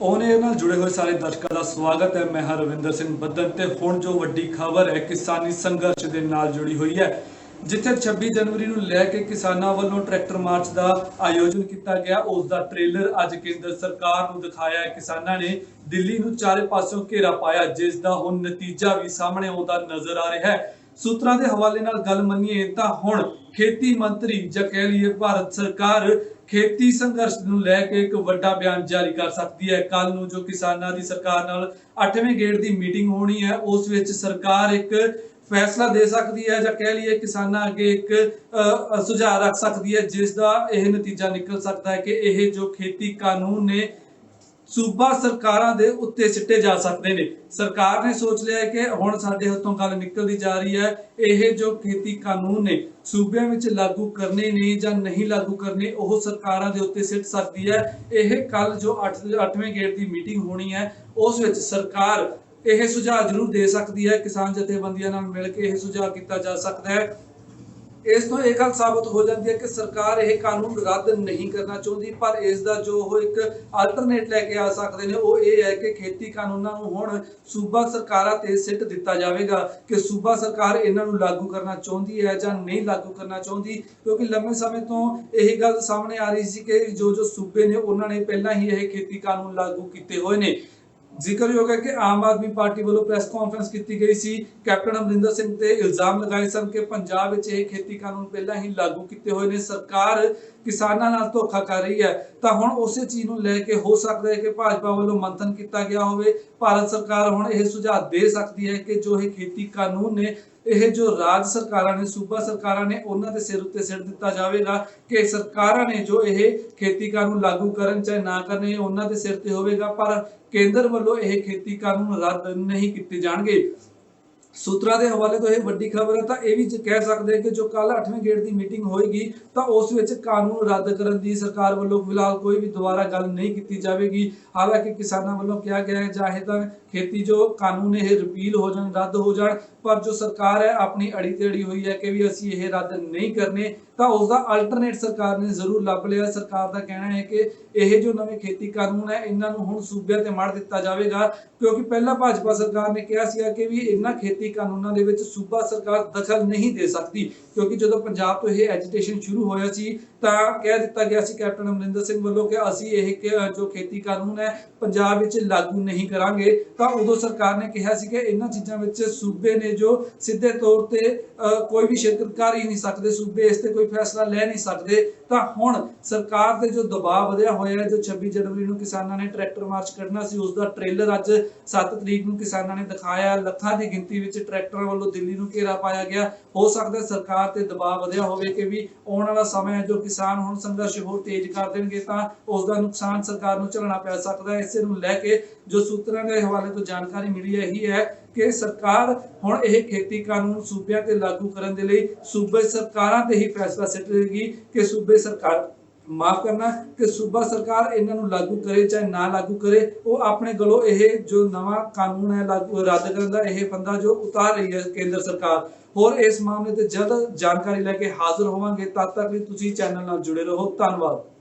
ਉਹਨੇ ਨਾਲ ਜੁੜੇ ਹੋਏ ਸਾਰੇ ਦਰਸ਼ਕਾਂ ਦਾ ਸਵਾਗਤ ਹੈ। ਮੈਂ ਹਾਂ ਸਿੰਘ ਬੱਦਨ ਤੇ ਹੁਣ ਜੋ ਵੱਡੀ ਖਬਰ ਹੈ, ਕਿਸਾਨੀ ਸੰਘਰਸ਼ ਦੇ ਨਾਲ ਜੁੜੀ ਹੋਈ ਹੈ, ਜਿੱਥੇ 26 ਜਨਵਰੀ ਨੂੰ ਲੈ ਕੇ ਕਿਸਾਨਾਂ ਵੱਲੋਂ ਟਰੈਕਟਰ ਮਾਰਚ ਦਾ ਆਯੋਜਨ ਕੀਤਾ ਗਿਆ। ਉਸ ਦਾ ਟ੍ਰੇਲਰ ਅੱਜ ਕੇਂਦਰ ਸਰਕਾਰ ਨੂੰ ਦਿਖਾਇਆ ਹੈ। ਕਿਸਾਨਾਂ ਨੇ ਦਿੱਲੀ ਨੂੰ ਚਾਰੇ ਪਾਸਿਓਂ ਘੇਰਾ ਪਾਇਆ, ਜਿਸ ਦਾ ਹੁਣ ਨਤੀਜਾ ਵੀ ਸਾਹਮਣੇ ਆਉਂਦਾ ਨਜ਼ਰ ਆ ਰਿਹਾ ਹੈ। ਸੂਤਰਾਂ ਦੇ ਹਵਾਲੇ ਨਾਲ ਗੱਲ ਮੰਨੀਏ ਤਾਂ ਹੁਣ ਖੇਤੀ ਮੰਤਰੀ ਜਾਂ ਕਹਿ ਲਈਏ ਭਾਰਤ ਸਰਕਾਰ ਖੇਤੀ ਸੰਘਰਸ਼ ਨੂੰ ਲੈ ਕੇ ਇੱਕ ਵੱਡਾ ਬਿਆਨ ਜਾਰੀ ਕਰ ਸਕਦੀ ਹੈ। ਕੱਲ ਨੂੰ ਜੋ ਕਿਸਾਨਾਂ ਦੀ ਸਰਕਾਰ ਨਾਲ 8ਵੇਂ ਗੇੜ ਦੀ ਮੀਟਿੰਗ ਹੋਣੀ ਹੈ, ਉਸ ਵਿੱਚ ਸਰਕਾਰ ਇੱਕ ਫੈਸਲਾ ਦੇ ਸਕਦੀ ਹੈ ਜਾਂ ਕਹਿ ਲਈਏ ਕਿਸਾਨਾਂ ਅੱਗੇ ਇੱਕ ਸੁਝਾਅ ਰੱਖ ਸਕਦੀ ਹੈ, ਜਿਸ ਦਾ ਇਹ ਨਤੀਜਾ ਨਿਕਲ ਸਕਦਾ ਹੈ ਕਿ ਇਹ ਜੋ ਖੇਤੀ ਕਾਨੂੰਨ ਨੇ ਸੂਬਾ ਸਰਕਾਰਾਂ ਦੇ ਉੱਤੇ ਸਿੱਟੇ ਜਾ ਸਕਦੇ ਨੇ। ਸਰਕਾਰ ਨੇ ਸੋਚ ਲਿਆ ਕਿ ਹੁਣ ਸਾਡੇ ਹੱਥੋਂ ਗੱਲ ਨਿਕਲਦੀ ਜਾ ਰਹੀ ਹੈ। ਇਹ ਜੋ ਖੇਤੀ ਕਾਨੂੰਨ ਨੇ, ਸੂਬਿਆਂ ਵਿੱਚ ਲਾਗੂ ਕਰਨੇ ਨੇ ਜਾਂ ਨਹੀਂ ਲਾਗੂ ਕਰਨੇ, ਉਹ ਸਰਕਾਰਾਂ ਦੇ ਉੱਤੇ ਸਿੱਟ ਸਕਦੀ ਹੈ। ਇਹ ਕੱਲ ਜੋ 8 8ਵੇਂ ਗੇੜ ਦੀ ਮੀਟਿੰਗ ਹੋਣੀ ਹੈ, ਉਸ ਵਿੱਚ ਸਰਕਾਰ ਇਹ ਸੁਝਾਅ ਜ਼ਰੂਰ ਦੇ ਸਕਦੀ ਹੈ। ਕਿਸਾਨ ਜਥੇਬੰਦੀਆਂ ਨਾਲ ਮਿਲ ਕੇ ਇਹ ਸੁਝਾਅ ਕੀਤਾ ਜਾ ਸਕਦਾ ਹੈ। ਇਸ ਤੋਂ ਇਹ ਗੱਲ ਸਾਬਤ ਹੋ ਜਾਂਦੀ ਹੈ ਕਿ ਸਰਕਾਰ ਇਹ ਕਾਨੂੰਨ ਰੱਦ ਨਹੀਂ ਕਰਨਾ ਚਾਹੁੰਦੀ, ਪਰ ਇਸ ਦਾ ਜੋ ਉਹ ਇੱਕ ਆਲਟਰਨੇਟ ਲੈ ਕੇ ਆ ਸਕਦੇ ਨੇ, ਉਹ ਇਹ ਹੈ ਕਿ ਖੇਤੀ ਕਾਨੂੰਨਾਂ ਨੂੰ ਹੁਣ ਸੂਬਾ ਸਰਕਾਰਾਂ ਤੇ ਸਿੱਟ ਦਿੱਤਾ ਜਾਵੇਗਾ ਕਿ ਸੂਬਾ ਸਰਕਾਰ ਇਹਨਾਂ ਨੂੰ ਲਾਗੂ ਕਰਨਾ ਚਾਹੁੰਦੀ ਹੈ ਜਾਂ ਨਹੀਂ ਲਾਗੂ ਕਰਨਾ ਚਾਹੁੰਦੀ, ਕਿਉਂਕਿ ਲੰਮੇ ਸਮੇਂ ਤੋਂ ਇਹ ਗੱਲ ਸਾਹਮਣੇ ਆ ਰਹੀ ਸੀ ਕਿ ਜੋ ਜੋ ਸੂਬੇ ਨੇ, ਉਹਨਾਂ ਨੇ ਪਹਿਲਾਂ ਹੀ ਇਹ ਖੇਤੀ ਕਾਨੂੰਨ ਲਾਗੂ ਕੀਤੇ ਹੋਏ ਨੇ। ਜ਼ਿਕਰਯੋਗ ਹੈ ਕਿ ਆਮ ਆਦਮੀ ਪਾਰਟੀ ਵੱਲੋਂ ਪ੍ਰੈਸ ਕਾਨਫਰੰਸ ਕੀਤੀ ਗਈ ਸੀ। ਕੈਪਟਨ ਅਮਰਿੰਦਰ ਸਿੰਘ ਤੇ ਇਲਜ਼ਾਮ ਲਗਾਏ ਸਨ ਕਿ ਪੰਜਾਬ ਵਿੱਚ ਇਹ ਖੇਤੀ ਕਾਨੂੰਨ ਪਹਿਲਾਂ ਹੀ ਲਾਗੂ ਕੀਤੇ ਹੋਏ ਨੇ। ਸਰਕਾਰ ਕਿਸਾਨਾਂ ਨਾਲ ਧੋਖਾ ਕਰ ਰਹੀ ਹੈ। ਤਾਂ ਹੁਣ ਉਸੇ ਚੀਜ਼ ਨੂੰ ਲੈ ਕੇ ਹੋ ਸਕਦਾ ਹੈ ਕਿ ਭਾਜਪਾ ਵੱਲੋਂ ਮੰਥਨ ਕੀਤਾ ਗਿਆ ਹੋਵੇ। ਭਾਰਤ ਸਰਕਾਰ ਹੁਣ ਇਹ ਸੁਝਾਅ ਦੇ ਸਕਦੀ ਹੈ ਕਿ ਜੋ ਇਹ ਖੇਤੀ ਕਾਨੂੰਨ ਨੇ ਇਹ ਜੋ ਰਾਜ ਸਰਕਾਰਾਂ ਨੇ, ਸੂਬਾ ਸਰਕਾਰਾਂ ਨੇ, ਉਹਨਾਂ ਦੇ ਸਿਰ ਉੱਤੇ ਸਿਰ ਦਿੱਤਾ ਜਾਵੇਗਾ ਕਿ ਸਰਕਾਰਾਂ ਨੇ ਜੋ ਇਹ ਖੇਤੀ ਕਾਨੂੰਨ ਲਾਗੂ ਕਰਨ ਚਾਹੇ ਨਾ ਕਰਨ, ਇਹ ਉਹਨਾਂ ਦੇ ਸਿਰ ਤੇ ਹੋਵੇਗਾ, ਪਰ ਕੇਂਦਰ ਵੱਲੋਂ ਇਹ ਖੇਤੀ ਕਾਨੂੰਨ ਰੱਦ ਨਹੀਂ ਕੀਤੇ ਜਾਣਗੇ। ਸੂਤਰਾਂ ਦੇ ਹਵਾਲੇ ਤੋਂ ਇਹ ਵੱਡੀ ਖਬਰ ਹੈ, ਤਾਂ ਇਹ ਵੀ ਕਹਿ ਸਕਦੇ ਹਾਂ ਕਿ ਜੋ ਕੱਲ 8ਵੇਂ ਗੇਟ ਦੀ ਮੀਟਿੰਗ ਹੋਏਗੀ, ਤਾਂ ਉਸ ਵਿੱਚ ਕਾਨੂੰਨ ਰੱਦ ਕਰਨ ਦੀ ਸਰਕਾਰ ਵੱਲੋਂ ਫਿਲਹਾਲ ਕੋਈ ਵੀ ਦੁਬਾਰਾ ਗੱਲ ਨਹੀਂ ਕੀਤੀ ਜਾਵੇਗੀ। ਹਾਲਾਂਕਿ ਕਿਸਾਨਾਂ ਵੱਲੋਂ ਕਿਹਾ ਗਿਆ ਹੈ ਚਾਹੇ ਤਾਂ ਖੇਤੀ ਜੋ ਕਾਨੂੰਨ ਇਹ ਰਿਪੀਲ ਹੋ ਜਾਣ, ਰੱਦ ਹੋ ਜਾਣ, ਪਰ ਜੋ ਸਰਕਾਰ ਹੈ, ਆਪਣੀ ਅੜੀ ਤੇ ਅੜੀ ਹੋਈ ਹੈ ਕਿ ਵੀ ਅਸੀਂ ਇਹ ਰੱਦ ਨਹੀਂ ਕਰਨੇ, ਤਾਂ ਉਸ ਦਾ ਅਲਟਰਨੇਟ ਸਰਕਾਰ ਨੇ ਜ਼ਰੂਰ ਲੱਭ ਲਿਆ। ਸਰਕਾਰ ਦਾ ਕਹਿਣਾ ਹੈ ਕਿ ਇਹ ਜੋ ਨਵੇਂ ਖੇਤੀ ਕਾਨੂੰਨ ਹੈ, ਇਹਨਾਂ ਨੂੰ ਹੁਣ ਸੂਬਿਆਂ ਤੇ ਮਾਰ ਦਿੱਤਾ ਜਾਵੇਗਾ, ਕਿਉਂਕਿ ਪਹਿਲਾਂ ਭਾਜਪਾ ਸਰਕਾਰ ਨੇ ਕਿਹਾ ਸੀਗਾ ਕਿ ਵੀ ਇਹਨਾਂ ਖੇਤੀ ਕਾਨੂੰਨਾਂ ਦੇ ਵਿੱਚ ਸੂਬਾ ਸਰਕਾਰ ਦਖਲ ਨਹੀਂ ਦੇ ਸਕਦੀ, ਕਿਉਂਕਿ ਜਦੋਂ ਪੰਜਾਬ ਤੋਂ ਇਹ ਐਜੀਟੇਸ਼ਨ ਸ਼ੁਰੂ ਹੋਇਆ ਸੀ, ਤਾਂ ਕਹਿ ਦਿੱਤਾ ਗਿਆ ਸੀ ਕੈਪਟਨ ਅਮਰਿੰਦਰ ਸਿੰਘ ਵੱਲੋਂ ਕਿ ਅਸੀਂ ਇਹ ਜੋ ਖੇਤੀ ਕਾਨੂੰਨ ਹੈ, ਪੰਜਾਬ ਵਿੱਚ ਲਾਗੂ ਨਹੀਂ ਕਰਾਂਗੇ। ਤਾਂ ਉਦੋਂ ਸਰਕਾਰ ਨੇ ਕਿਹਾ ਸੀ ਕਿ ਇਹਨਾਂ ਚੀਜ਼ਾਂ ਵਿੱਚ ਸੂਬੇ ਨੇ ਜੋ ਸਿੱਧੇ ਤੌਰ ਤੇ ਕੋਈ ਵੀ ਸ਼ਿਰਕਤ ਕਰ ਹੀ ਨਹੀਂ ਸਕਦੇ, ਸੂਬੇ ਇਸ ਤੇ ਕੋਈ ਫੈਸਲਾ ਲੈ ਨਹੀਂ ਸਕਦੇ। ਤਾਂ ਹੁਣ ਸਰਕਾਰ ਦੇ ਜੋ ਦਬਾਅ ਵਧਿਆ ਹੋਇਆ ਹੈ, ਜੋ 26 ਜਨਵਰੀ ਨੂੰ ਕਿਸਾਨਾਂ ਨੇ ਟਰੈਕਟਰ ਮਾਰਚ ਕੱਢਣਾ ਸੀ ਉਸ ਦਾ ਟ੍ਰੇਲਰ ਅੱਜ 7 ਤਰੀਕ ਨੂੰ ਕਿਸਾਨਾਂ ਨੇ ਦਿਖਾਇਆ, ਲੱਖਾਂ ਦੀ ਗਿਣਤੀ ਵਿੱਚ ਟਰੈਕਟਰਾਂ ਵੱਲੋਂ ਦਿੱਲੀ ਨੂੰ ਘੇਰਾ ਪਾਇਆ ਗਿਆ। ਹੋ ਸਕਦਾ ਸਰਕਾਰ ਤੇ ਦਬਾਅ ਵਧਿਆ ਹੋਵੇ ਕਿ ਵੀ ਆਉਣ ਵਾਲਾ ਸਮਾਂ ਹੈ ਜੋ ਕਿਸਾਨ ਹੁਣ ਸੰਘਰਸ਼ ਹੋਰ ਤੇਜ਼ ਕਰ ਦੇਣਗੇ ਤਾਂ ਉਸ ਦਾ ਨੁਕਸਾਨ ਸਰਕਾਰ ਨੂੰ ਝੱਲਣਾ ਪੈ ਸਕਦਾ ਹੈ। ਇਸੇ ਨੂੰ ਲੈ ਕੇ ਜੋ ਸੂਤਰਾਂ ਦੇ ਹਵਾਲੇ ਤੋਂ ਜਾਣਕਾਰੀ ਮਿਲੀ ਹੈ, ਇਹੀ ਹੈ ਕਿ ਸਰਕਾਰ ਹੁਣ ਇਹ ਖੇਤੀ ਕਾਨੂੰਨ ਸੂਬਿਆਂ ਤੇ ਲਾਗੂ ਕਰਨ ਦੇ ਲਈ ਸੂਬੇ ਸਰਕਾਰਾਂ ਤੇ ਹੀ ਫੈਸਲਾ ਸਿੱਟੇਗੀ ਕਿ ਸੂਬੇ ਸਰਕਾਰ ਮਾਫ ਕਰਨਾ ਕਿ ਸੂਬਾ ਸਰਕਾਰ ਇਹਨਾਂ ਨੂੰ ਲਾਗੂ ਕਰੇ, ਚਾਹੇ ਨਾ ਲਾਗੂ ਕਰੇ, ਉਹ ਆਪਣੇ ਗਲੋਂ ਇਹ ਜੋ ਨਵਾਂ ਕਾਨੂੰਨ ਹੈ ਲਾਗੂ ਰੱਦ ਕਰਨ ਦਾ ਇਹ ਫੰਦਾ ਜੋ ਉਤਾਰ ਰਹੀ ਹੈ ਕੇਂਦਰ ਸਰਕਾਰ। ਹੋਰ ਇਸ ਮਾਮਲੇ ਤੇ ਜਲਦ ਜਾਣਕਾਰੀ ਲੈ ਕੇ ਹਾਜ਼ਰ ਹੋਵਾਂਗੇ। ਤਦ ਤੱਕ ਲਈ ਤੁਸੀਂ ਚੈਨਲ ਨਾਲ ਜੁੜੇ ਰਹੋ। ਧੰਨਵਾਦ।